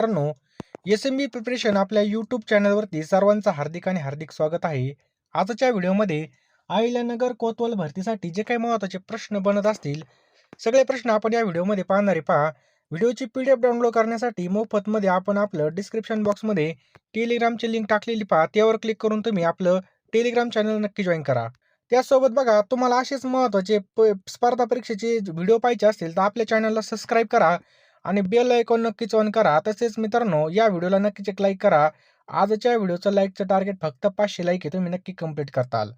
मित्रांनो S M B preparation आपल्या YouTube चॅनलवरती सर्वांचं हार्दिक आणि हार्दिक स्वागत आहे. आजच्या व्हिडिओमध्ये अहिल्यानगर कोतवाल भरतीसाठी जे काही महत्त्वाचे प्रश्न बनत असतील सगळे प्रश्न आपण या व्हिडिओमध्ये पाहणारे पहा व्हिडिओची पी डी एफ डाउनलोड करण्यासाठी मोफतमध्ये आपण आपलं डिस्क्रिप्शन बॉक्समध्ये टेलिग्रामची लिंक टाकलेली पहा. त्यावर क्लिक करून तुम्ही आपलं टेलिग्राम चॅनल नक्की जॉईन करा. त्यासोबत बघा तुम्हाला असेच महत्त्वाचे प स्पर्धा परीक्षेचे व्हिडिओ पाहिजे असतील तर आपल्या चॅनलला सबस्क्राईब करा. आणि बेल ऐकून नक्कीच ऑन करा. तसेच मित्रांनो या व्हिडिओला नक्कीच एक लाईक करा. आजच्या व्हिडिओचं लाईकचं टार्गेट फक्त पाचशे लाईक आहे तुम्ही नक्की कंप्लीट करताल.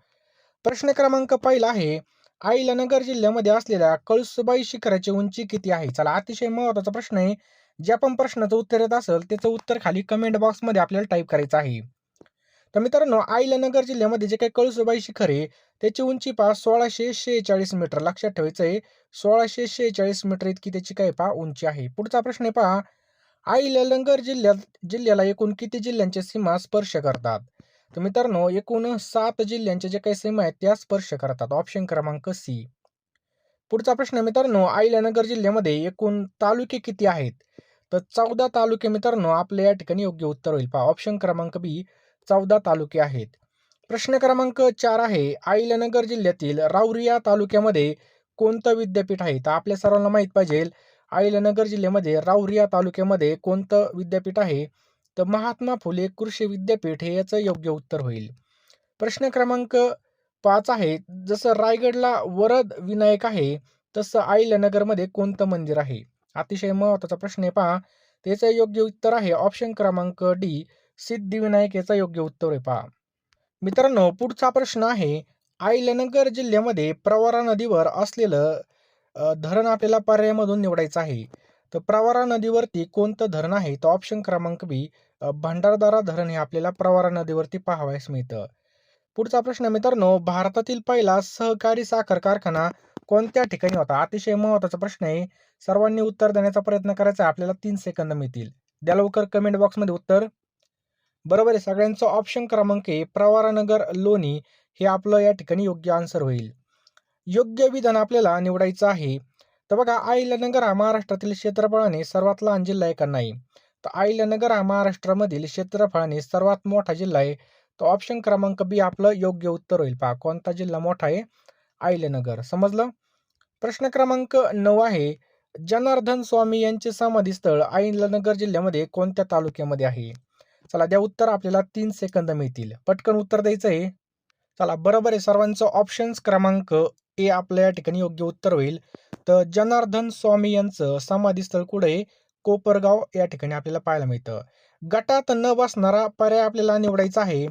प्रश्न क्रमांक पहिला आहे अहिल्यानगर जिल्ह्यामध्ये असलेल्या कळसुबाई शिखराची उंची किती आहे? चला अतिशय महत्त्वाचा प्रश्न आहे. ज्या पण प्रश्नाचं उत्तर येत असेल त्याचं उत्तर खाली कमेंट बॉक्समध्ये आपल्याला टाईप करायचं आहे. तर मित्रांनो अहिल्यानगर जिल्ह्यामध्ये जे काही कळसुबाई शिखर आहे त्याची उंची पास सोळाशे शेहेचाळीस मीटर लक्षात ठेवायचं आहे. सोळाशे शेहेचाळीस मीटर इतकी त्याची काय पहा उंची आहे. पुढचा प्रश्न आहे पहा अहिल्यानगर जिल्ह्यात जिल्ह्याला एकूण किती जिल्ह्यांच्या सीमा स्पर्श करतात? तर मित्रांनो एकूण सात जिल्ह्यांच्या ज्या काही सीमा आहेत त्या स्पर्श करतात. ऑप्शन क्रमांक सी पुढचा प्रश्न मित्रांनो अहिल्यानगर जिल्ह्यामध्ये एकूण तालुके किती आहेत? तर चौदा तालुके मित्रांनो आपल्या या ठिकाणी योग्य उत्तर होईल. पहा ऑप्शन क्रमांक बी चौदा तालुके आहेत. प्रश्न क्रमांक चार आहे अहिल्यानगर जिल्ह्यातील राऊरिया तालुक्यामध्ये कोणतं विद्यापीठ आहे? तर आपल्या सर्वांना माहीत पाहिजे अहिल्यानगर जिल्ह्यामध्ये राऊरिया तालुक्यामध्ये कोणतं विद्यापीठ आहे? तर महात्मा फुले कृषी विद्यापीठ हे याचं योग्य उत्तर होईल. प्रश्न क्रमांक पाच आहे जसं रायगडला वरद विनायक आहे तसं अहिल्यानगरमध्ये कोणतं मंदिर आहे? अतिशय महत्त्वाचा प्रश्न आहे पहा. त्याचं योग्य उत्तर आहे ऑप्शन क्रमांक डी सिद्धिविनायक याचं योग्य उत्तर आहे पहा. मित्रांनो पुढचा प्रश्न आहे आईलनगर जिल्ह्यामध्ये प्रवारा नदीवर असलेलं धरण आपल्याला पर्यायामधून निवडायचं आहे. तर प्रवारा नदीवरती कोणतं धरण आहे? तर ऑप्शन क्रमांक बी भंडारदारा धरण हे आपल्याला प्रवारा नदीवरती पाहावयास मिळतं. पुढचा प्रश्न मित्रांनो भारतातील पहिला सहकारी साखर कारखाना कोणत्या ठिकाणी होता? अतिशय महत्त्वाचा प्रश्न आहे. सर्वांनी उत्तर देण्याचा प्रयत्न करायचा आहे. आपल्याला तीन सेकंद मिळतील. द्या लवकर कमेंट बॉक्समध्ये उत्तर. बरोबर आहे सगळ्यांचं ऑप्शन क्रमांक आहे प्रवारानगर लोणी. हे आपलं या ठिकाणी योग्य आन्सर होईल. योग्य विधान आपल्याला निवडायचं आहे. तर बघा अहिल्यानगर हा महाराष्ट्रातील क्षेत्रफळाने सर्वात लहान जिल्हा आहे का नाही? तर अहिल्यानगर हा महाराष्ट्रामधील क्षेत्रफळाने सर्वात मोठा जिल्हा आहे. तर ऑप्शन क्रमांक बी आपलं योग्य उत्तर होईल. पहा कोणता जिल्हा मोठा आहे? अहिल्यानगर. समजलं? प्रश्न क्रमांक नऊ आहे. जनार्दन स्वामी यांचे समाधीस्थळ अहिल्यानगर जिल्ह्यामध्ये कोणत्या तालुक्यामध्ये आहे? चला द्या उत्तर आपल्याला तीन सेकंद मिळतील. पटकन उत्तर द्यायचं आहे. चला बरोबर आहे. सर्वांचं ऑप्शन्स क्रमांक ए आपल्या या ठिकाणी योग्य उत्तर होईल. तर जनार्दन स्वामी यांचं समाधीस्थळ कुठे कोपरगाव या ठिकाणी आपल्याला पाहायला मिळतं. गटात न बसणारा पर्याय आपल्याला निवडायचा आहे.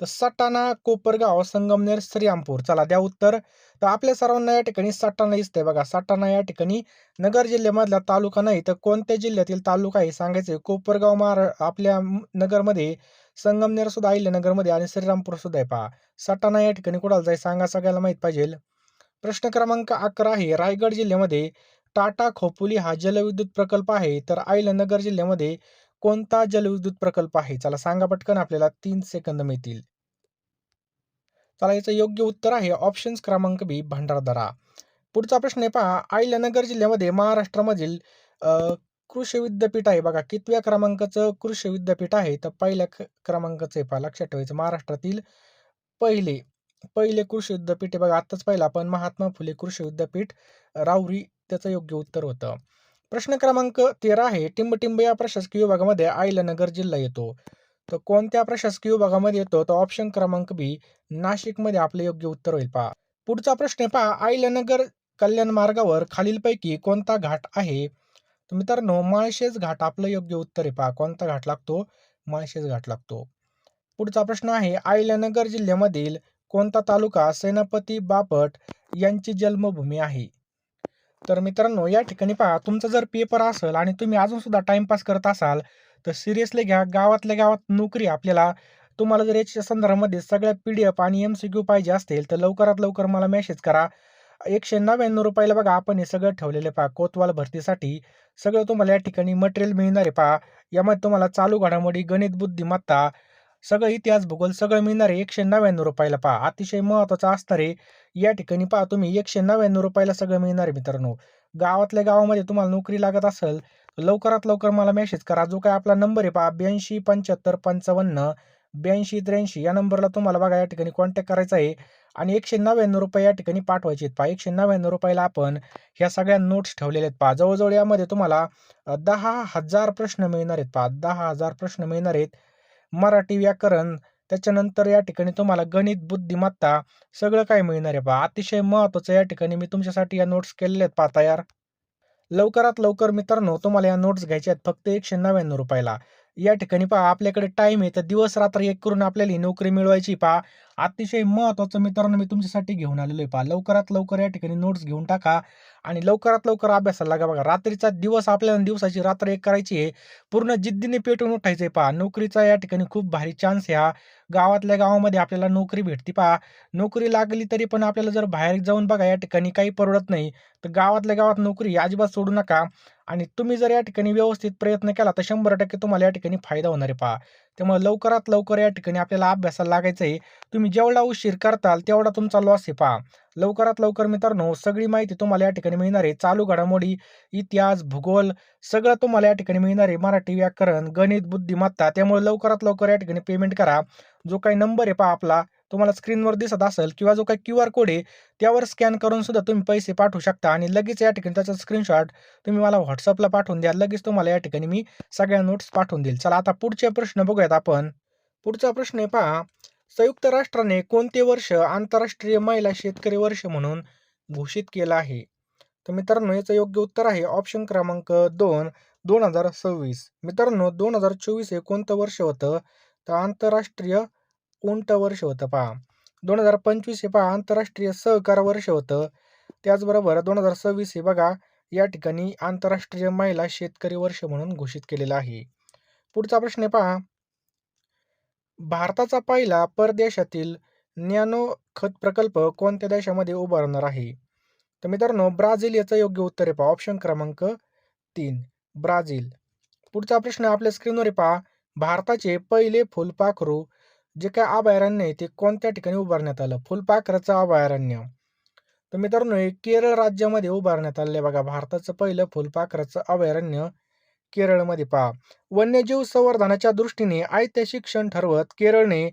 तर सटाणा कोपरगाव संगमनेर श्रीरामपूर. चला द्या उत्तर. तर आपल्या सर्वांना या ठिकाणी सटाणा दिसतंय बघा. सटाणा या ठिकाणी नगर जिल्ह्यामधला तालुका नाही. तर कोणत्या जिल्ह्यातील तालुका आहे? सांगायचं कोपरगाव महारा आपल्या नगरमध्ये संगमनेर सुद्धा अहिल्यानगरमध्ये आणि श्रीरामपूर सुद्धा आहे पहा. सटाणा या ठिकाणी कुणाला जाईल सांगा सगळ्याला माहीत पाहिजे. प्रश्न क्रमांक अकरा आहे रायगड जिल्ह्यामध्ये टाटा खोपोली हा जलविद्युत प्रकल्प आहे. तर अहिल्यानगर जिल्ह्यामध्ये कोणता जलविद्युत प्रकल्प आहे? चला सांगा पटकन आपल्याला तीन सेकंद मिळतील. चला याचं योग्य उत्तर आहे ऑप्शन्स क्रमांक बी भंडारदरा. पुढचा प्रश्न आहे पहा अहिल्यानगर जिल्ह्यामध्ये महाराष्ट्रामधील कृषी विद्यापीठ आहे बघा. कितव्या क्रमांकाचं कृषी विद्यापीठ आहे? तर पहिल्या क्रमांकाचं आहे पहा लक्षात ठेवायचं. महाराष्ट्रातील पहिले पहिले कृषी विद्यापीठ आहे बघा. आत्ताच पहिला आपण महात्मा फुले कृषी विद्यापीठ. राऊरी त्याचं योग्य उत्तर होतं. प्रश्न क्रमांक तेरा आहे. टिंबटिंब या प्रशासकीय विभागामध्ये अहिल्यानगर जिल्हा येतो. तर कोणत्या प्रशासकीय विभागामध्ये येतो? तर ऑप्शन क्रमांक बी नाशिकमध्ये आपले योग्य उत्तर होईल पहा. पुढचा प्रश्न पहा. आयलनगर कल्याण मार्गावर खालीलपैकी कोणता घाट आहे? तर मित्रांनो माळशेज घाट आपलं योग्य उत्तर आहे पहा. कोणता घाट लागतो? माळशेज घाट लागतो. पुढचा प्रश्न आहे अहिल्यानगर जिल्ह्यामधील कोणता तालुका सेनापती बापट यांची जन्मभूमी आहे? तर मित्रांनो या ठिकाणी पहा तुमचा जर पेपर असेल आणि तुम्ही अजून सुद्धा टाइमपास करत असाल तर सिरियसली घ्या गावातल्या गावात नोकरी आपल्याला. तुम्हाला जर याच्या संदर्भामध्ये सगळ्या पी डी एफ आणि एम सी क्यू पाहिजे असतील तर लवकरात लवकर मला मेसेज करा. एकशे नव्याण्णव रुपयाला बघा आपण हे सगळं ठेवलेलं पहा. कोतवाल भरतीसाठी सगळं तुम्हाला या ठिकाणी मटेरियल मिळणार आहे पहा. यामध्ये तुम्हाला चालू घडामोडी गणित बुद्धिमत्ता सगळं इतिहास भूगोल सगळं मिळणार आहे. एकशे नव्याण्णव रुपयाला पहा. अतिशय महत्त्वाचा असणार आहे. या ठिकाणी पहा तुम्ही एकशे नव्याण्णव रुपयाला सगळं मिळणार आहे मित्रांनो. गावातल्या गावामध्ये तुम्हाला नोकरी लागत असेल लवकरात लवकर मला मेसेज करा. जो काय आपला नंबर आहे पहा ब्याऐंशी पंच्याहत्तर पंचावन्न ब्याऐंशी त्र्याऐंशी या नंबरला तुम्हाला बघा या ठिकाणी कॉन्टॅक्ट करायचा आहे. आणि एकशे नव्याण्णव रुपये या ठिकाणी पाठवायचे आहेत पहा. एकशे नव्याण्णव रुपयाला आपण ह्या सगळ्या नोट्स ठेवलेल्या आहेत पहा. जवळजवळ यामध्ये तुम्हाला दहा हजार प्रश्न मिळणार आहेत पहा. दहा हजार प्रश्न मिळणार आहेत. मराठी व्याकरण त्याच्यानंतर या ठिकाणी तुम्हाला गणित बुद्धिमत्ता सगळं काय मिळणार आहे पहा. अतिशय महत्त्वाचं या ठिकाणी मी तुमच्यासाठी या नोट्स केलेल्या आहेत पहा तयार. लवकरात लवकर मित्रांनो तुम्हाला या नोट्स घ्यायच्या आहेत फक्त एकशे नव्याण्णव रुपयाला. या ठिकाणी पहा आपल्याकडे टाईम आहे. तर दिवस रात्र एक करून आपल्याला ही नोकरी मिळवायची पहा. अतिशय महत्त्वाचं मित्रांनो मी तुमच्यासाठी घेऊन आलेलो आहे पहा. लवकरात लवकर या ठिकाणी नोट्स घेऊन टाका. आणि लवकरात लवकर अभ्यासाला लागा बघा. रात्रीचा दिवस आपल्याला दिवसाची रात्र एक करायची आहे. पूर्ण जिद्दीने पेटून उठायचं आहे पहा. नोकरीचा या ठिकाणी खूप भारी चान्स ह्या गावातल्या गावामध्ये आपल्याला नोकरी भेटते पहा. नोकरी लागली तरी पण आपल्याला जर बाहेर जाऊन बघा या ठिकाणी काही परवडत नाही. तर गावातल्या गावात नोकरी अजिबात सोडू नका आणि तुम्ही जर या ठिकाणी व्यवस्थित प्रयत्न केला तर शंभर टक्के तुम्हाला या ठिकाणी फायदा होणार आहे पहा. त्यामुळे लवकरात लवकर या ठिकाणी आपल्याला अभ्यासाला लागायचं आहे. तुम्ही जेवढा उशीर करताल तेवढा तुमचा लॉस आहे पहा. लवकरात लवकर मित्रांनो सगळी माहिती तुम्हाला या ठिकाणी मिळणार आहे. चालू घडामोडी इतिहास भूगोल सगळं तुम्हाला या ठिकाणी मिळणार आहे. मराठी व्याकरण गणित बुद्धिमत्ता त्यामुळे लवकरात लवकर या ठिकाणी पेमेंट करा. जो काही नंबर आहे पहा आपला तुम्हाला स्क्रीनवर दिसत असेल किंवा जो काही क्यू आर कोड आहे त्यावर स्कॅन करून सुद्धा तुम्ही पैसे पाठवू शकता. आणि लगेच या ठिकाणी त्याचा स्क्रीनशॉट तुम्ही मला व्हॉट्सअपला पाठवून द्या. लगेच तुम्हाला या ठिकाणी मी सगळ्या नोट्स पाठवून देईल. चला आता पुढचे प्रश्न बघूयात आपण. पुढचा प्रश्न आहे पहा. संयुक्त राष्ट्राने कोणते वर्ष आंतरराष्ट्रीय महिला शेतकरी वर्ष म्हणून घोषित केलं आहे? तर मित्रांनो याचं योग्य उत्तर आहे ऑप्शन क्रमांक दोन दोन हजार सव्वीस. मित्रांनो दोन हजार चोवीस हे कोणतं वर्ष होतं? तर आंतरराष्ट्रीय उंट वर्ष होतं पहा. दोन हजार पंचवीस हे पहा आंतरराष्ट्रीय सहकार वर्ष होतं. त्याचबरोबर दोन हजार सव्वीस हे बघा या ठिकाणी आंतरराष्ट्रीय महिला शेतकरी वर्ष म्हणून घोषित केलेलं आहे. पुढचा प्रश्न आहे पहा. भारताचा पहिला परदेशातील नॅनो खत प्रकल्प कोणत्या देशामध्ये उभारणार आहे? तर मित्रांनो ब्राझील याचं योग्य उत्तर आहे पहा. ऑप्शन क्रमांक तीन ब्राझील. पुढचा प्रश्न आपल्या स्क्रीनवर पहा. भारताचे पहिले फुलपाखरू जे काय अभयारण्य आहे ते कोणत्या ठिकाणी उभारण्यात आलं? फुलपाखराचं अभयारण्य. तर मित्रांनो हे केरळ राज्यामध्ये उभारण्यात आलेलं आहे बघा. भारताचं पहिलं फुलपाखराचं अभयारण्य केरळमध्ये पहा. वन्यजीव संवर्धनाच्या दृष्टीने ऐतिहासिक क्षण ठरवत केरळने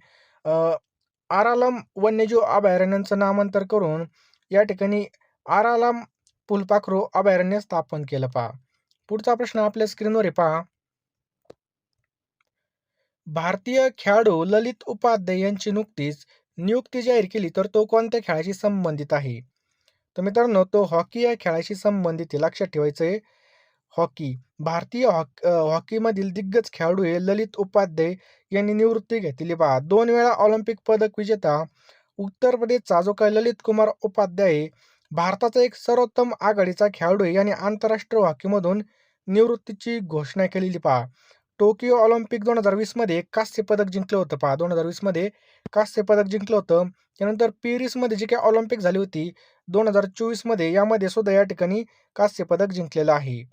आरालम वन्यजीव अभयारण्यांचं नामांतर करून या ठिकाणी आरालम फुलपाखरू अभयारण्य स्थापन केलं पहा. पुढचा प्रश्न आपल्या स्क्रीनवर आहे पहा. भारतीय खेळाडू ललित उपाध्याय यांची नुकतीच नियुक्ती जाहीर केली तर तो कोणत्या खेळाशी संबंधित आहे? तर मित्रांनो तो हॉकी या खेळाशी संबंधित आहे लक्षात ठेवायचं आहे हॉकी भारतीय हॉक हॉकीमधील दिग्गज खेळाडू हे ललित उपाध्याय यांनी निवृत्ती घेतलेली पहा. दोन वेळा ऑलिम्पिक पदक विजेता उत्तर प्रदेशचा जो काही ललित कुमार उपाध्याय आहे, भारताचा एक सर्वोत्तम आघाडीचा खेळाडू आहे याने आंतरराष्ट्रीय हॉकीमधून निवृत्तीची घोषणा केलेली पहा. टोकियो ऑलिम्पिक दोन हजार वीसमध्ये कांस्य पदक जिंकलं होतं. पहा दोन हजार वीसमध्ये कांस्य पदक जिंकलं होतं. त्यानंतर पेरिसमध्ये जी काही ऑलिम्पिक झाली होती दोन हजार चोवीसमध्ये यामध्ये सुद्धा या ठिकाणी कांस्य पदक जिंकलेलं आहे.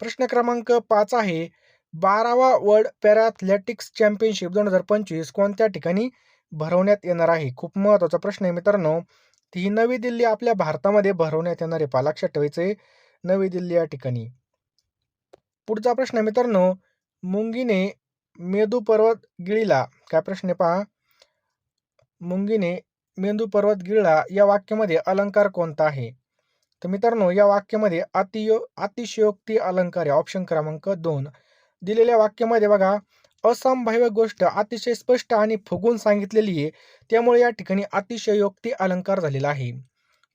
प्रश्न क्रमांक पाच आहे बारावा वर्ल्ड पॅराथलेटिक्स चॅम्पियनशिप दोन हजार पंचवीस कोणत्या ठिकाणी भरवण्यात येणार आहे? खूप महत्त्वाचा प्रश्न आहे मित्रांनो. ती ही नवी दिल्ली आपल्या भारतामध्ये भरवण्यात येणार आहे. पहा लक्षात ठेवायचं आहे नवी दिल्ली या ठिकाणी. पुढचा प्रश्न आहे मित्रांनो मुंगीने मेंदू पर्वत गिळीला. काय प्रश्न आहे पहा. मुंगीने मेंदू पर्वत गिळला या वाक्यामध्ये अलंकार कोणता आहे? तर मित्रांनो या वाक्यामध्ये अतियो अतिशयोक्ती अलंकार आहे. ऑप्शन क्रमांक दोन. दिलेल्या वाक्यामध्ये बघा असंभाव्य गोष्ट अतिशय स्पष्ट आणि फुगून सांगितलेली आहे. त्यामुळे या ठिकाणी अतिशयोक्ती अलंकार झालेला आहे.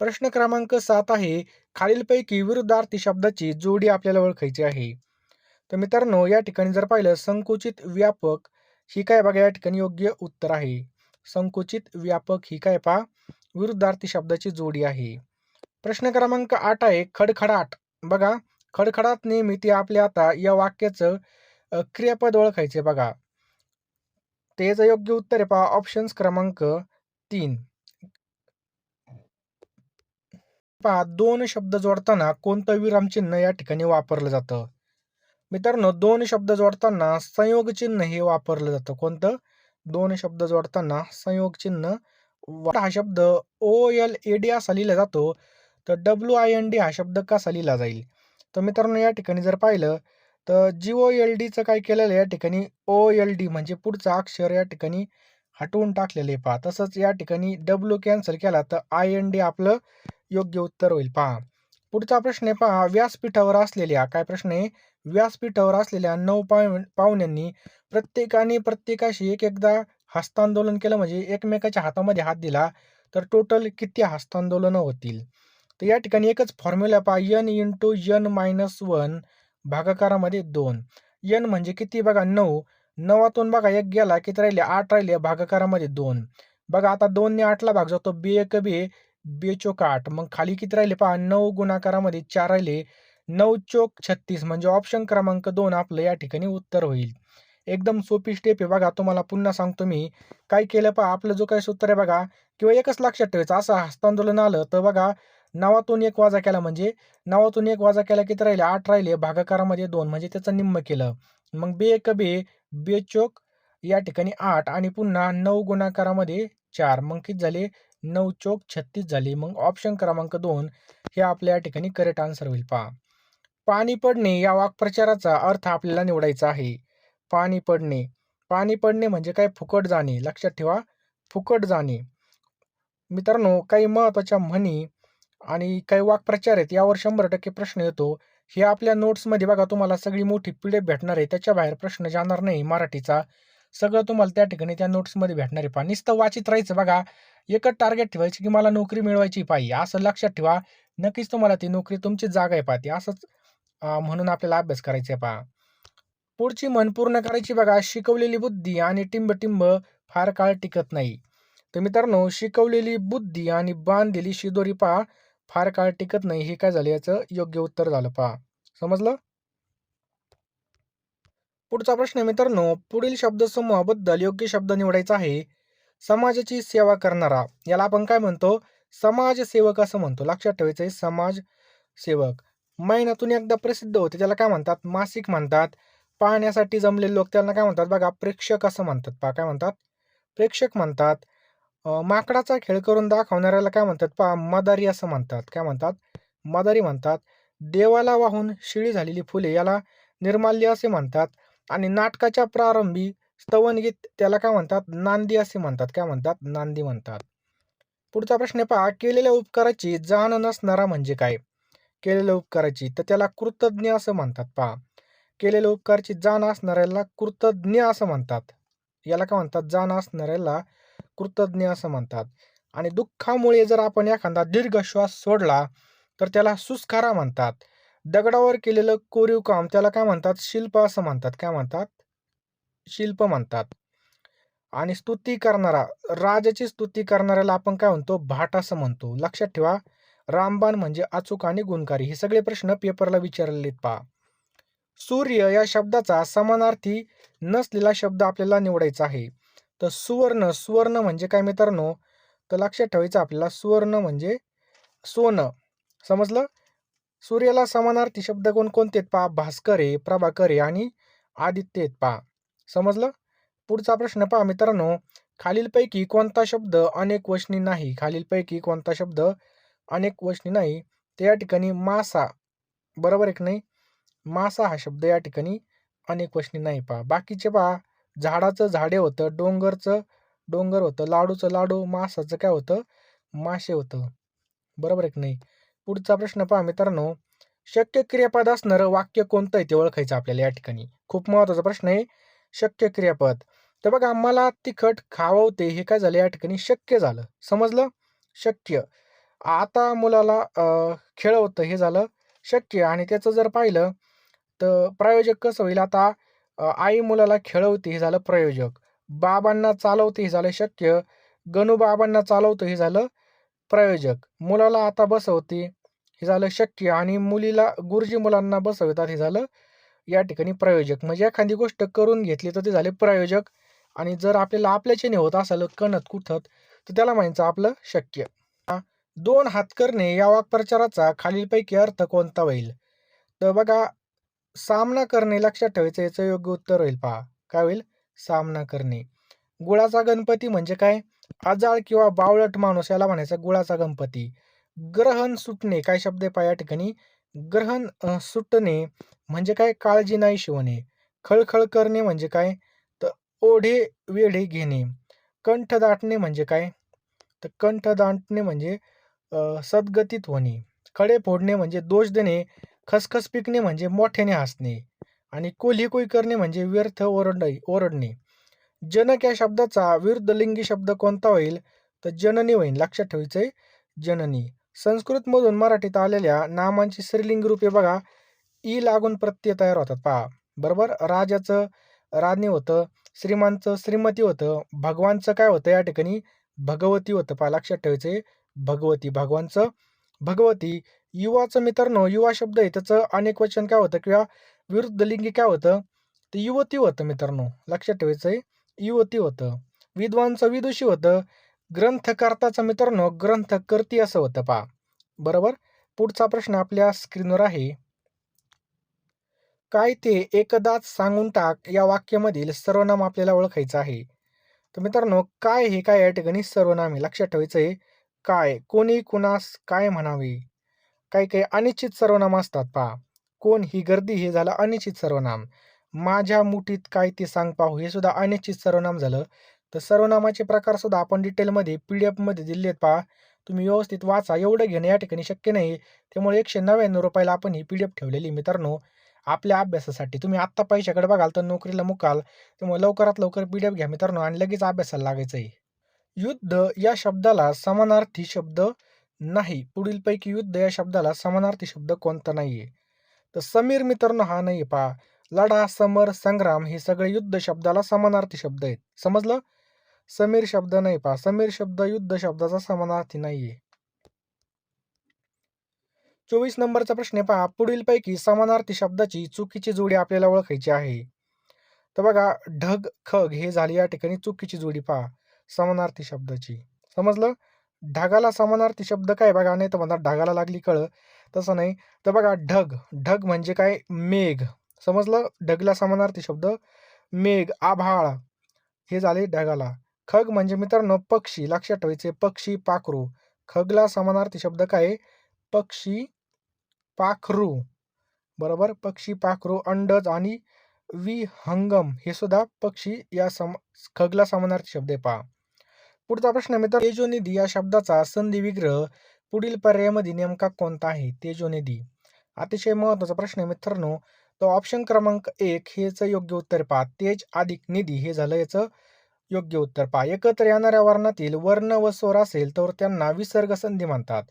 प्रश्न क्रमांक सात आहे. खालीलपैकी विरुद्धार्थी शब्दाची जोडी आपल्याला ओळखायची आहे. तर मित्रांनो या ठिकाणी जर पाहिलं संकुचित व्यापक ही काय बघा या ठिकाणी योग्य उत्तर आहे. संकुचित व्यापक ही काय पहा विरुद्धार्थी शब्दाची जोडी आहे. प्रश्न क्रमांक आठ आहे खडखडाट. बघा खडखडाट निर्मिती आपल्या आता या वाक्याचं क्रियापद ओळखायचे बघा. तेच योग्य उत्तर आहे पहा ऑप्शन्स क्रमांक तीन. पहा दोन शब्द जोडताना कोणतं विरामचिन्ह या ठिकाणी वापरलं जातं? मित्रांनो दोन शब्द जोडताना संयोग चिन्ह हे वापरलं जातं. कोणतं? दोन शब्द जोडताना संयोग चिन्ह हा शब्द ओ एल ए डी असा लिहिला जातो. तर डब्ल्यू आय एन डी हा शब्द कसा लिहिला जाईल? तर मित्रांनो या ठिकाणी जर पाहिलं तर जी ओ एल डीचं काय केलेलं या ठिकाणी ओ एल डी म्हणजे पुढचं अक्षर या ठिकाणी हटवून टाकलेलं आहे. पहा तसंच या ठिकाणी डब्ल्यू कॅन्सल केला तर आय एन डी आपलं योग्य उत्तर होईल. पहा पुढचा प्रश्न आहे पहा व्यासपीठावर असलेल्या काय प्रश्न आहे? व्यासपीठावर असलेल्या नऊ पाव पाहुण्यांनी प्रत्येकाने प्रत्येकाशी एक एकदा हस्तांदोलन केलं म्हणजे एकमेकाच्या हातामध्ये हात दिला तर टोटल किती हस्तांदोलनं होतील? तर या ठिकाणी एकच फॉर्म्युला पहा n into n minus one भागाकारामध्ये दोन. यन म्हणजे किती बघा नऊ. नवातून बघा एक गेला किती राहिले? आठ राहिले भागाकारामध्ये दोन. बघा आता दोनने आठला भाग जातो बे एक बे बे चोक आठ. मग खाली किती राहिले पहा? नऊ गुणाकारामध्ये चार राहिले. नऊ चोक छत्तीस म्हणजे ऑप्शन क्रमांक दोन आपलं या ठिकाणी उत्तर होईल. एकदम सोपी स्टेप आहे बघा. तुम्हाला पुन्हा सांगतो मी. काय केलं पहा आपलं जो काही सूत्र आहे बघा किंवा एकच लक्षात ठेवायचं असं हस्तांदोलन आलं तर बघा नावातून एक वाजा केला म्हणजे नावातून एक वाजा केला किती राहिले? आठ राहिले. भागाकारामध्ये दोन म्हणजे त्याचं निम्म केलं. मग बे एक बे बे चोक या ठिकाणी आठ आणि पुन्हा नऊ गुणाकारामध्ये चार. मग किती झाले? नऊ चोक छत्तीस झाले. मग ऑप्शन क्रमांक दोन हे आपल्या या ठिकाणी करेक्ट आन्सर होईल पहा. पाणी पडणे या वाक्प्रचाराचा अर्थ आपल्याला निवडायचा आहे. पाणी पडणे. पाणी पडणे म्हणजे काय? फुकट जाणे. लक्षात ठेवा. फुकट जाणे. मित्रांनो काही महत्त्वाच्या म्हणी आणि काही वाक्प्रचार आहेत यावर शंभर टक्के प्रश्न येतो. हे आपल्या नोट्समध्ये बघा तुम्हाला सगळी मोठी पी भेटणार आहे. त्याच्या बाहेर प्रश्न जाणार नाही मराठीचा. सगळं तुम्हाला त्या ठिकाणी त्या नोट्समध्ये भेटणार आहे. पहा नुसतं वाचित राहायचं बघा. एकच टार्गेट ठेवायचं की मला नोकरी मिळवायची पाहिजे. असं लक्षात ठेवा. नक्कीच तुम्हाला ती नोकरी तुमची जागा आहे पाहते. असंच म्हणून आपल्याला अभ्यास करायचा आहे पहा. पुढची मन पूर्ण करायची बघा. शिकवलेली बुद्धी आणि टिंबटिंब फार काळ टिकत नाही. तर मित्रांनो शिकवलेली बुद्धी आणि बांधलेली शिदोरी पहा फार काळ टिकत नाही. हे काय झालं? याचं योग्य उत्तर झालं पहा. समजलं? पुढचा प्रश्न मित्रांनो. पुढील शब्दसमूहाबद्दल योग्य शब्द निवडायचा आहे. समाजाची सेवा करणारा. याला आपण काय म्हणतो? समाजसेवक असं म्हणतो. लक्षात ठेवायचं आहे समाज सेवक महिन्यातून एकदा प्रसिद्ध होते. त्याला काय म्हणतात? मासिक म्हणतात. पाहण्यासाठी जमलेले लोक त्यांना काय म्हणतात? बघा प्रेक्षक असं म्हणतात. पहा काय म्हणतात? प्रेक्षक म्हणतात. माकडाचा खेळ करून दाखवणाऱ्याला काय म्हणतात? पहा मदारी असं म्हणतात. काय म्हणतात? मदारी म्हणतात. देवाला वाहून शिळी झालेली फुले याला निर्माल्य असे म्हणतात. आणि नाटकाच्या प्रारंभी स्तवनगीत त्याला काय म्हणतात? नांदी असे म्हणतात. काय म्हणतात? नांदी म्हणतात. पुढचा प्रश्न पहा केलेल्या उपकाराची जाण नसणारा म्हणजे काय? केलेल्या उपकाराची तर त्याला कृतज्ञ असं म्हणतात पहा. केलेल्या उपकाराची जाण असणाऱ्याला कृतज्ञ असं म्हणतात. याला काय म्हणतात? जाण असणाऱ्याला कृतज्ञ असं म्हणतात. आणि दुःखामुळे जर आपण एखादा दीर्घ श्वास सोडला तर त्याला सुस्कारा म्हणतात. दगडावर केलेलं कोरीव काम त्याला काय म्हणतात? शिल्प असं म्हणतात. काय म्हणतात? शिल्प म्हणतात. आणि स्तुती करणारा राजाची स्तुती करणाऱ्याला आपण काय म्हणतो? भाट असं म्हणतो. लक्षात ठेवा. रामबाण म्हणजे अचूक आणि गुणकारी हे सगळे प्रश्न पेपरला विचारलेत पहा. सूर्य या शब्दाचा समानार्थी नसलेला शब्द आपल्याला निवडायचा आहे. तर सुवर्ण सुवर्ण म्हणजे काय मित्रांनो? तर लक्षात ठेवायचं आपल्याला सुवर्ण म्हणजे सोनं. समजलं? सूर्याला समानार्थी शब्द कोणकोणते आहेत पहा? भास्कर आहे प्रभाकर आहे आणि आदित्य आहेत पहा. समजलं? पुढचा प्रश्न पहा मित्रांनो. खालीलपैकी कोणता शब्द अनेक वचनी नाही? खालीलपैकी कोणता शब्द अनेक वचनी नाही तर या ठिकाणी मासा बरोबर आहे की नाही? मासा हा शब्द या ठिकाणी अनेक वचनी नाही पहा. बाकीचे पहा झाडाचं झाडे होतं डोंगरचं डोंगर होतं लाडूचं लाडू मासाचं काय होतं? मासे होतं. बरोबर आहे की नाही? पुढचा प्रश्न पहा मित्रांनो शक्य क्रियापद असणारं वाक्य कोणतं आहे ते ओळखायचं आपल्याला या ठिकाणी? खूप महत्त्वाचा प्रश्न आहे. शक्य क्रियापद. तर बघा मला तिखट खाववते हे काय झालं? या ठिकाणी शक्य झालं. समजलं? शक्य. आता मुलाला खेळवतं हे झालं शक्य. आणि त्याचं जर पाहिलं तर प्रायोजक कसं होईल? आता आई मुलाला खेळवते हे झालं प्रयोजक. बाबांना चालवते हे झालं शक्य. गणू बाबांना चालवतं हे झालं प्रयोजक. मुलाला आता बसवते हे झालं शक्य. आणि मुलीला गुरुजी मुलांना बसवतात हे झालं या ठिकाणी प्रयोजक. म्हणजे एखादी गोष्ट करून घेतली तर ते झाले प्रयोजक. आणि जर आपल्याला आपल्याच्याने होत असाल कणत कुठत तर त्याला म्हणायचं आपलं शक्य. दोन हात करणे या वाक्प्रचाराचा खालीलपैकी अर्थ कोणता होईल? तर बघा सामना करणे लक्षात ठेवायचं याचं योग्य उत्तर होईल पहा. काय होईल? सामना करणे. गुळाचा गणपती म्हणजे काय? आजाळ किंवा बावळट माणूस याला म्हणायचा गुळाचा गणपती. ग्रहण सुटणे काय शब्द आहे पहा या ठिकाणी? ग्रहण सुटणे म्हणजे काय? काळजी नाही शिवणे. खळखळ करणे म्हणजे काय? तर ओढे वेढे घेणे. कंठ दाटणे म्हणजे काय? तर कंठ दाटणे म्हणजे सद्गतीत होणे. खडे फोडणे म्हणजे दोष देणे खसखस पिकणे म्हणजे मोठ्याने हसणे आणि कोल्हीकोई करणे म्हणजे व्यर्थ ओरडणे ओरडणे. जनक या शब्दाचा विरुद्ध लिंगी शब्द कोणता होईल? तर जननी होईल. लक्षात ठेवायचंय. जननी. संस्कृतमधून मराठीत आलेल्या नामांची स्त्रीलिंग रूपे बघा. ई लागून प्रत्यय तयार होतात. पहा. बरोबर? राजाचं राणी होतं श्रीमानचं श्रीमती होतं भगवानचं काय होतं या ठिकाणी? भगवती होतं. पहा. लक्षात ठेवायचंय. भगवती भगवानचं भगवती युवाचं मित्रांनो युवा शब्द आहे. त्याचं अनेक वचन काय होतं किंवा विरुद्ध लिंगी काय होतं? ते युवती होतं मित्रांनो लक्षात ठेवायचं आहे युवती होतं. विद्वानचं विदुषी होतं. ग्रंथकर्ताचं मित्रांनो ग्रंथकर्ती असं होतं पहा. बरोबर? पुढचा प्रश्न आपल्या स्क्रीनवर आहे. काय ते एकदाच सांगून टाक या वाक्यामधील सर्वनाम आपल्याला ओळखायचं आहे. तर मित्रांनो काय हे काय या ठिकाणी सर्वनाम आहे? लक्षात ठेवायचं आहे काय कोणी कुणास काय म्हणावे? काही काही अनिश्चित सर्वनाम असतात पहा. कोण ही गर्दी हे झालं अनिश्चित सर्वनाम. माझ्या मुठीत काय ते सांग पाहू. हे सुद्धा अनिश्चित सर्वनाम झालं. तर सर्वनामाचे प्रकार सुद्धा आपण डिटेलमध्ये पी डी एफमध्ये दिलेत पहा. तुम्ही व्यवस्थित वाचा. एवढं घेणं या ठिकाणी शक्य नाही. त्यामुळे एकशे नव्याण्णव रुपयाला आपण ही पी डी एफ ठेवलेली मित्रांनो. आपल्या अभ्यासासाठी. तुम्ही आत्ता पैशाकडे बघाल तर नोकरीला मुकाल. त्यामुळे लवकरात लवकर पी डी एफ घ्या मित्रांनो आणि लगेच अभ्यासाला लागायचं आहे युद्ध या शब्दाला समानार्थी शब्द नाही. पुढीलपैकी युद्ध या शब्दाला समानार्थी शब्द कोणता नाहीये. तर समीर मित्रांनो हा नाही पहा. लढा समर संग्राम हे सगळे युद्ध शब्दाला समानार्थी शब्द आहेत. समजलं? समीर शब्द नाही पहा. समीर शब्द युद्ध शब्दाचा समानार्थी नाहीये. चोवीस नंबरचा प्रश्न पहा. पुढीलपैकी समानार्थी शब्दाची चुकीची जोडी आपल्याला ओळखायची आहे. तर बघा ढग खग हे झाले या ठिकाणी चुकीची जोडी पहा. समानार्थी शब्दाची. समजलं? ढगाला समानार्थी शब्द काय? बघा नाही तर म्हणतात ढगाला लागली कळ. तसं नाही. तर बघा ढग. ढग म्हणजे काय? मेघ. समजलं? ढगला समानार्थी शब्द. मेघ आभाळ. हे झाले ढगाला. खग म्हणजे मित्रांनो पक्षी. लक्षात ठेवायचे पक्षी पाखरू. खगला समानार्थी शब्द काय? पक्षी पाखरू. बरोबर? पक्षी पाखरू अंडज आणि विहंगम. हे सुद्धा पक्षी या सम खगला समानार्थी शब्द आहे पहा. पुढचा प्रश्न मित्र तेजोनिधी या शब्दाचा संधी विग्रह पुढील पर्यायामध्ये नेमका कोणता आहे? तेजोनिधी. अतिशय महत्त्वाचा प्रश्न आहे मित्रांनो तो ऑप्शन क्रमांक एक हेच योग्य उत्तर पहा. तेज अधिक निधी हे झालं याचं योग्य उत्तर पहा. एकत्र येणाऱ्या वर्णातील वर्ण व स्वर असेल तर त्यांना विसर्ग संधी म्हणतात.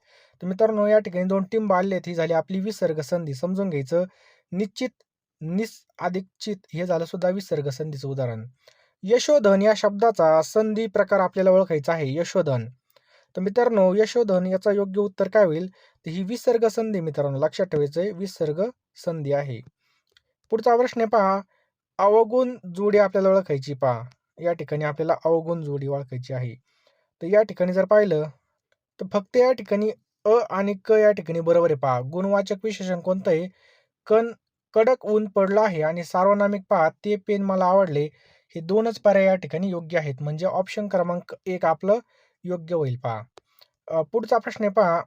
तर मित्रांनो या ठिकाणी दोन टीम आले ही झाली आपली विसर्ग संधी. समजून घ्यायचं निश्चित निस अधिक चित हे झालं सुद्धा विसर्ग संधीचं उदाहरण. यशोधन या शब्दाचा संधी प्रकार आपल्याला ओळखायचा आहे यशोधन. तर मित्रांनो यशोधन याचा योग्य उत्तर काय होईल? तर ही विसर्ग संधी मित्रांनो लक्षात ठेवायचं आहे विसर्ग संधी आहे. पुढचा प्रश्न आहे पहा अवगुण जोडी आपल्याला ओळखायची पहा. या ठिकाणी आपल्याला अवगुण जोडी ओळखायची आहे. तर या ठिकाणी जर पाहिलं तर फक्त या ठिकाणी अ आणि क या ठिकाणी बरोबर आहे पहा. गुणवाचक विशेषण कोणतं आहे? कण कडक ऊन पडलं आहे आणि सार्वनामिक पहा ते पेन मला आवडले. हे दोनच पर्याय या ठिकाणी योग्य आहेत. म्हणजे ऑप्शन क्रमांक एक आपलं योग्य होईल. पहा. पुढचा प्रश्न आहे पहा.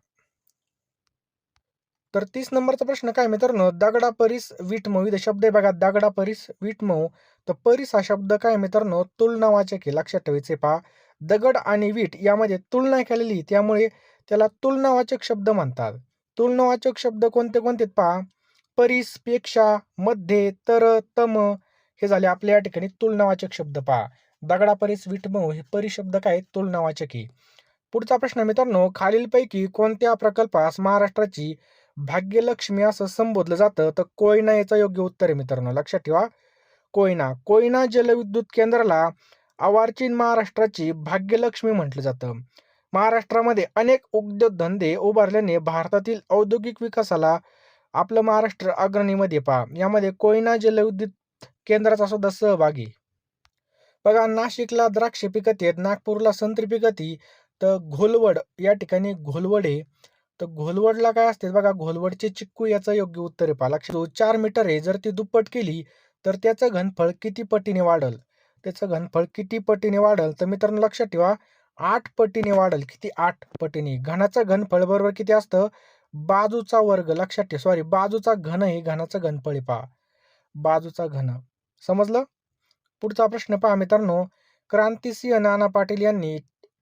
तर तीस नंबरचा प्रश्न काय मित्रांनो? दगडा परीस विटमो इथे शब्द आहे बघा दगडा परीस विटमो तर परीस हा शब्द काय मित्रांनो? तुलनावाचक आहे लक्षात ठेवायचे पहा. दगड आणि वीट यामध्ये तुलना केलेली त्यामुळे त्याला तुलनावाचक शब्द म्हणतात. तुलनावाचक शब्द कोणते कोणते पहा. परीसपेक्षा मध्ये तर तम हे झाले आपल्या या ठिकाणी तुलनावाचक शब्द पहा. दगडा परीस हे परिशब्द काय तुलनावाचक आहे. पुढचा प्रश्न मित्रांनो खालीलपैकी कोणत्या प्रकल्पास महाराष्ट्राची भाग्यलक्ष्मी असं संबोधलं जातं? तर कोयना याचं योग्य उत्तर आहे मित्रांनो. लक्षात ठेवा. कोयना. कोयना जलविद्युत केंद्राला अवारचीन महाराष्ट्राची भाग्यलक्ष्मी म्हटलं जातं. महाराष्ट्रामध्ये अनेक उद्योगधंदे उभारल्याने भारतातील औद्योगिक विकासाला आपलं महाराष्ट्र अग्रणीमध्ये पहा. यामध्ये कोयना जलविद्युत केंद्राचा सुद्धा सहभागी. बघा नाशिकला द्राक्ष पिकत आहेत नागपूरला संत्री पिकती तर घोलवड या ठिकाणी घोलवड आहे. तर घोलवडला काय असते बघा घोलवडचे चिक्कू याचं योग्य उत्तर आहे पहा. लक्षात चार मीटर आहे. जर ती दुप्पट केली तर त्याचं घनफळ किती पटीने वाढल? त्याचं घनफळ किती पटीने वाढल? तर मित्रांनो लक्षात ठेवा आठ पटीने वाढल. किती? आठ पटीने. घनाचं घनफळ बरोबर किती असतं? बाजूचा वर्ग. लक्षात ठेव सॉरी बाजूचा घन हे घनाचं घनफळ पहा. बाजूचा घन. समजलं? पुढचा प्रश्न पहा मित्रांनो. क्रांतिसिंह नाना पाटील यांनी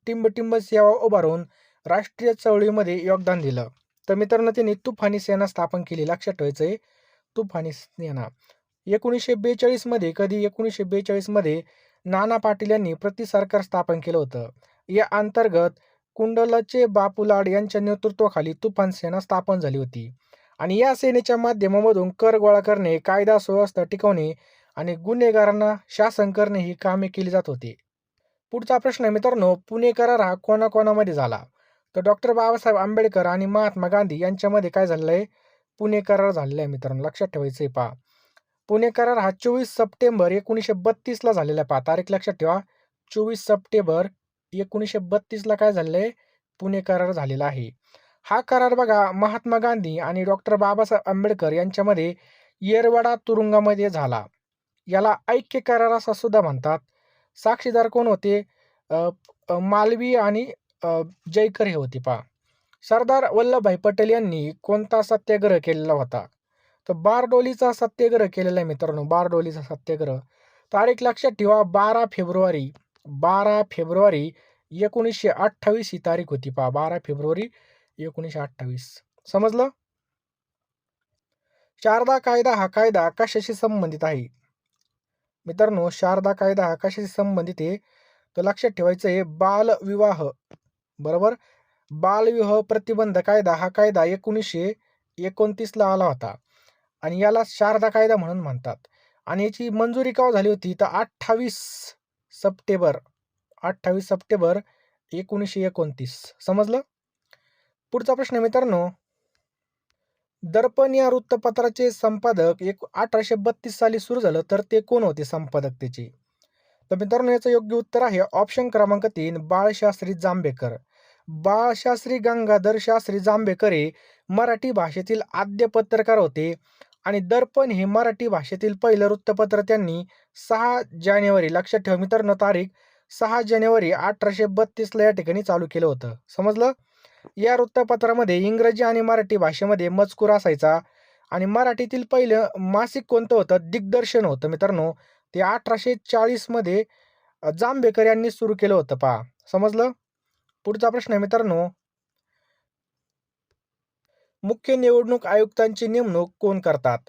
टिंबटिंब सेवा उभारून राष्ट्रीय चळवळीमध्ये योगदान दिलं. तर मित्रांनो त्यांनी तुफानी सेना स्थापन केली. लक्षात ठेवायचंय. तुफानी सेना. एकोणीसशे बेचाळीसमध्ये कधी एकोणीसशे बेचाळीसमध्ये नाना पाटील यांनी प्रति सरकार स्थापन केलं होतं. या अंतर्गत कुंडलचे बापूलाड यांच्या नेतृत्वाखाली तुफान सेना स्थापन झाली होती. आणि या सेनेच्या माध्यमामधून कर गोळा करणे कायदा सुव्यवस्था टिकवणे आणि गुन्हेगारांना शासन करणे ही कामे केली जात होती. पुढचा प्रश्न आहे मित्रांनो पुणे करार हा कोणाकोणामध्ये झाला? तर डॉक्टर बाबासाहेब आंबेडकर आणि महात्मा गांधी यांच्यामध्ये काय झालेलं आहे पुणे करार झालेला आहे मित्रांनो लक्षात ठेवायचं आहे पहा. पुणे करार हा चोवीस सप्टेंबर एकोणीसशे बत्तीसला झालेला आहे पहा. तारीख लक्षात ठेवा. चोवीस सप्टेंबर एकोणीसशे बत्तीसला काय झालेलं आहे पुणे करार झालेला आहे. हा करार बघा महात्मा गांधी आणि डॉक्टर बाबासाहेब आंबेडकर यांच्यामध्ये येरवाडा तुरुंगामध्ये झाला. याला ऐक्य करार असा सुद्धा म्हणतात. साक्षीदार कोण होते? मालवी आणि जयकर हे होते पहा. सरदार वल्लभभाई पटेल यांनी कोणता सत्याग्रह केलेला होता? तर बारडोलीचा सत्याग्रह केलेला आहे मित्रांनो बारडोलीचा सत्याग्रह. तारीख लक्षात ठेवा बारा फेब्रुवारी बारा फेब्रुवारी एकोणीसशे अठ्ठावीस ही तारीख होती पहा बारा फेब्रुवारी एकोणीसशे अठ्ठावीस. समजलं? शारदा कायदा हा कायदा कशाशी संबंधित आहे? मित्रांनो शारदा कायदा हा कशाशी संबंधित आहे. तर लक्षात ठेवायचं आहे बालविवाह. बरोबर? बालविवाह प्रतिबंध कायदा हा कायदा एकोणीसशे एकोणतीसला आला होता. आणि याला शारदा कायदा म्हणून म्हणतात. आणि याची मंजुरी केव्हा झाली होती? तर अठ्ठावीस सप्टेंबर अठ्ठावीस सप्टेंबर एकोणीसशे एकोणतीस. समजलं? पुढचा प्रश्न मित्रांनो दर्पण या वृत्तपत्राचे संपादक एक अठराशे बत्तीस साली सुरू झालं तर ते कोण होते संपादक त्याचे? तर मित्रांनो याचं योग्य उत्तर आहे ऑप्शन क्रमांक तीन बाळशास्त्री जांभेकर. बाळशास्त्री गंगाधर शास्त्री जांभेकर हे मराठी भाषेतील आद्य पत्रकार होते आणि दर्पण हे मराठी भाषेतील पहिलं वृत्तपत्र त्यांनी सहा जानेवारी लक्षात ठेवा मित्रांनो तारीख सहा जानेवारी अठराशे बत्तीसला या ठिकाणी चालू केलं होतं. समजलं? या वृत्तपत्रामध्ये इंग्रजी आणि मराठी भाषेमध्ये मजकूर असायचा आणि मराठीतील पहिलं मासिक कोणतं होतं? दिग्दर्शन होतं मित्रांनो. ते अठराशे चाळीसमध्ये जांभेकर यांनी सुरू केलं होतं पहा. समजलं? पुढचा प्रश्न आहे मित्रांनो. मुख्य निवडणूक आयुक्तांची नेमणूक कोण करतात?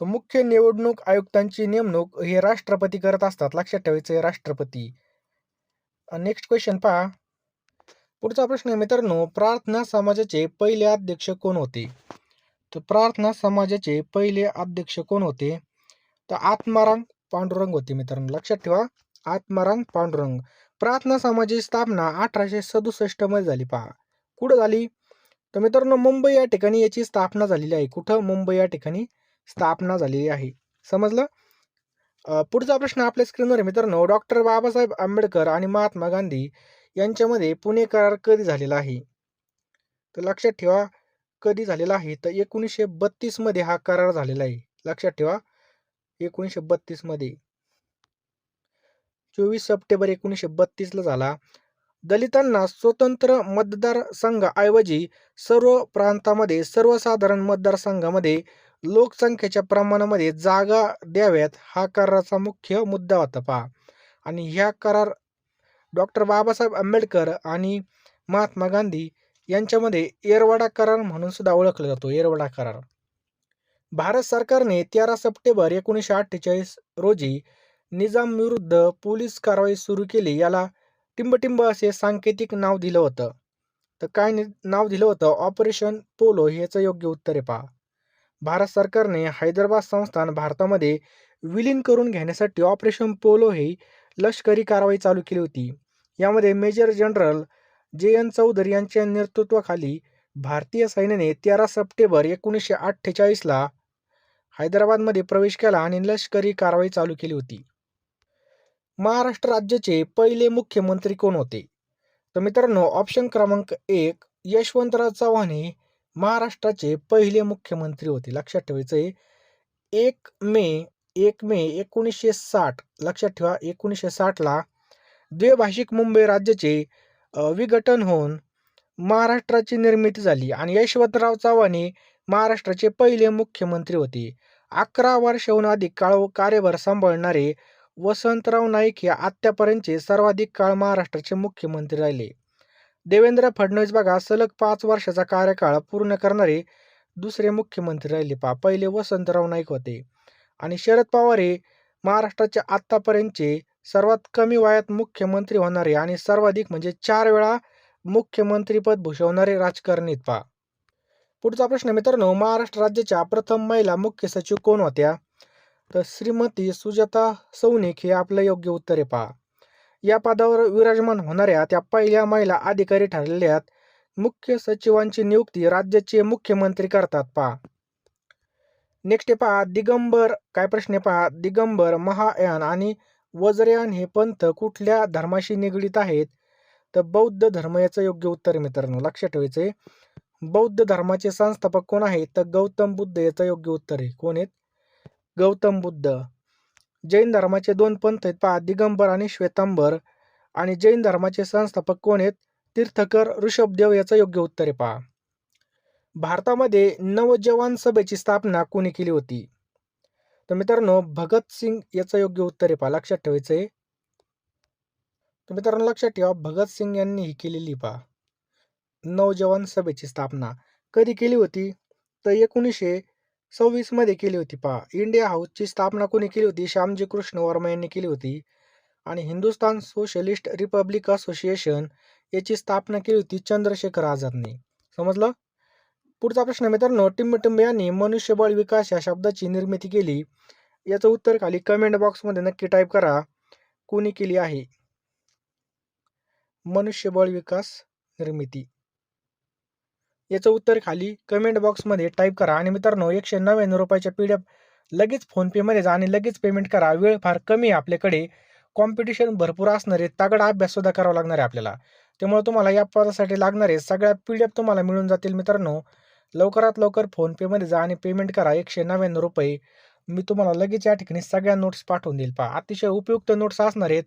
तर मुख्य निवडणूक आयुक्तांची नेमणूक हे राष्ट्रपती करत असतात. लक्षात ठेवायचं आहे राष्ट्रपती. नेक्स्ट क्वेश्चन पहा. पुढचा प्रश्न आहे मित्रांनो प्रार्थना समाजाचे पहिले अध्यक्ष कोण होते? तर प्रार्थना समाजाचे पहिले अध्यक्ष कोण होते? तर आत्माराम पांडुरंग होते मित्रांनो लक्षात ठेवा आत्माराम पांडुरंग. प्रार्थना समाजाची स्थापना अठराशे सदुसष्टमध्ये झाली पहा. कुठं झाली? तर मित्रांनो मुंबई या ठिकाणी याची स्थापना झालेली आहे. कुठं? मुंबई या ठिकाणी स्थापना झालेली आहे. समजलं? पुढचा प्रश्न आपल्या स्क्रीनवर आहे मित्रांनो. डॉक्टर बाबासाहेब आंबेडकर आणि महात्मा गांधी यांच्यामध्ये पुणे करार कधी झालेला आहे? तर लक्षात ठेवा कधी झालेला आहे? तर एकोणीसशे बत्तीसमध्ये हा करार झालेला आहे. लक्षात ठेवा एकोणीसशे बत्तीसमध्ये चोवीस सप्टेंबर एकोणीसशे बत्तीसला झाला. दलितांना स्वतंत्र मतदारसंघाऐवजी सर्व प्रांतामध्ये सर्वसाधारण मतदारसंघामध्ये लोकसंख्येच्या प्रमाणामध्ये जागा द्याव्यात हा कराराचा मुख्य मुद्दा होता पहा. आणि ह्या करार डॉक्टर बाबासाहेब आंबेडकर आणि महात्मा गांधी यांच्यामध्ये येरवाडा करार म्हणून सुद्धा ओळखला जातो येरवाडा करार. भारत सरकारने तेरा सप्टेंबर एकोणीसशे अठ्ठेचाळीस रोजी निजाम विरुद्ध पोलीस कारवाई सुरू केली याला टिंबटिंब असे सांकेतिक नाव दिलं होतं. तर काय नि- नाव दिलं होतं? ऑपरेशन पोलो याचं योग्य उत्तर आहे पहा. भारत सरकारने हैदराबाद संस्थान भारतामध्ये विलीन करून घेण्यासाठी ऑपरेशन पोलो ही लष्करी कारवाई चालू केली होती. यामध्ये major general J N Chaudhuri यांच्या नेतृत्वाखाली भारतीय सैन्याने तेरा सप्टेंबर एकोणीसशे अठ्ठेचाळीसला हैदराबादमध्ये प्रवेश केला आणि लष्करी कारवाई चालू केली होती. महाराष्ट्र राज्याचे पहिले मुख्यमंत्री कोण होते? तर मित्रांनो ऑप्शन क्रमांक एक यशवंतराव चव्हाण हे महाराष्ट्राचे पहिले मुख्यमंत्री होते. लक्षात ठेवायचं आहे एक मे एक मे एकोणीसशे साठ लक्षात ठेवा एकोणीसशे साठला द्विभाषिक मुंबई राज्याचे विघटन होऊन महाराष्ट्राची निर्मिती झाली आणि यशवंतराव चव्हाण हे महाराष्ट्राचे पहिले मुख्यमंत्री होते. अकरा वर्षाहून अधिक काळ कार्यभार सांभाळणारे वसंतराव नाईक हे आत्तापर्यंतचे सर्वाधिक काळ महाराष्ट्राचे मुख्यमंत्री राहिले. देवेंद्र फडणवीस बघा सलग पाच वर्षाचा कार्यकाळ पूर्ण करणारे दुसरे मुख्यमंत्री राहिले. पा पहिले वसंतराव नाईक होते. आणि शरद पवार हे महाराष्ट्राचे आत्तापर्यंतचे सर्वात कमी वयात मुख्यमंत्री होणारे आणि सर्वाधिक म्हणजे चार वेळा मुख्यमंत्रीपद भूषवणारे राजकारणीत पहा. पुढचा प्रश्न मित्रांनो महाराष्ट्र राज्याच्या प्रथम महिला मुख्य सचिव कोण होत्या? तर श्रीमती सुजाता सौनिक हे आपलं योग्य उत्तर आहे पहा. या पदावर विराजमान होणाऱ्या त्या पहिल्या महिला अधिकारी ठरलेल्या मुख्य सचिवांची नियुक्ती राज्याचे मुख्यमंत्री करतात पहा. नेक्स्ट पहा दिगंबर काय प्रश्न पहा? दिगंबर महायान आणि वज्रयान हे पंथ कुठल्या धर्माशी निगडीत आहेत? तर बौद्ध धर्म याचं योग्य उत्तर आहे मित्रांनो लक्षात ठेवायचं बौद्ध धर्माचे संस्थापक कोण आहेत? तर गौतम बुद्ध याचं योग्य उत्तर आहे. कोण आहेत? गौतम बुद्ध. जैन धर्माचे दोन पंथ आहेत पहा दिगंबर आणि श्वेतांबर. आणि जैन धर्माचे संस्थापक कोण आहेत? तीर्थकर ऋषभदेव याचं योग्य उत्तर आहे पहा. भारतामध्ये नवजवान सभेची स्थापना कोणी केली होती? तर मित्रांनो भगतसिंग याचं योग्य उत्तर आहे पहा लक्षात ठेवायचं आहे. तर मित्रांनो लक्षात ठेवा भगतसिंग यांनी ही केलेली पहा. नवजवान सभेची स्थापना कधी केली होती? तर एकोणीसशे सव्वीसमध्ये केली होती पहा. इंडिया हाऊसची स्थापना कोणी केली होती? श्यामजी कृष्ण वर्मा यांनी केली होती. आणि हिंदुस्थान सोशलिस्ट रिपब्लिक असोसिएशन याची स्थापना केली होती चंद्रशेखर आझादने. समजलं? पुढचा प्रश्न मित्रांनो टिंबटिंब यांनी मनुष्यबळ विकास या शब्दाची निर्मिती केली. याचं उत्तर खाली कमेंट बॉक्समध्ये नक्की टाईप करा. कोणी केली आहे? मनुष्यबळ विकास निर्मिती. याचं उत्तर खाली कमेंट बॉक्समध्ये टाईप करा. आणि मित्रांनो एकशे नव्याण्णव रुपयाच्या पी डी एफ लगेच फोनपेमध्ये जा आणि लगेच पेमेंट करा. वेळ फार कमी आहे आपल्याकडे. कॉम्पिटिशन भरपूर असणारे तागडा अभ्याससुद्धा करावा लागणार आहे आपल्याला. त्यामुळे तुम्हाला या पदासाठी लागणारे सगळ्या पी डी एफ तुम्हाला मिळून जातील मित्रांनो. लवकरात लवकर फोनपेमध्ये जा आणि पेमेंट करा. एकशे नव्याण्णव रुपये. मी तुम्हाला लगेच या ठिकाणी सगळ्या नोट्स पाठवून देईल. पहा अतिशय उपयुक्त नोट्स असणार आहेत.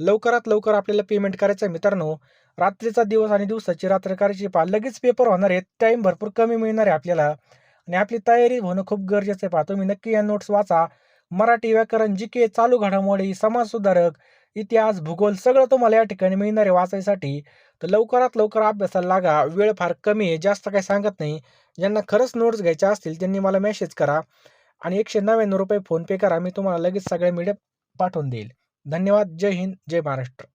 लवकरात लवकर आपल्याला पेमेंट करायचं आहे मित्रांनो. रात्रीचा दिवस आणि दिवसाची रात्र करायची पहा लगेच पेपर होणार आहेत. टाईम भरपूर कमी मिळणार आहे आपल्याला. आणि आपली तयारी होणं खूप गरजेचं आहे पहा. तुम्ही नक्की या नोट्स वाचा. मराठी व्याकरण जी के चालू घडामोडी समाजसुधारक इतिहास भूगोल सगळं तुम्हाला या ठिकाणी मिळणार आहे वाचायसाठी. तर लवकरात लवकर अभ्यासाला लागा. वेळ फार कमी आहे जास्त काही सांगत नाही. ज्यांना खरंच नोट्स घ्यायच्या असतील त्यांनी मला मेसेज करा. आणि एकशे नव्याण्णव रुपये फोनपे करा. मी तुम्हाला लगेच सगळ्या मीडिया पाठवून देईल. धन्यवाद. जय हिंद. जय महाराष्ट्र.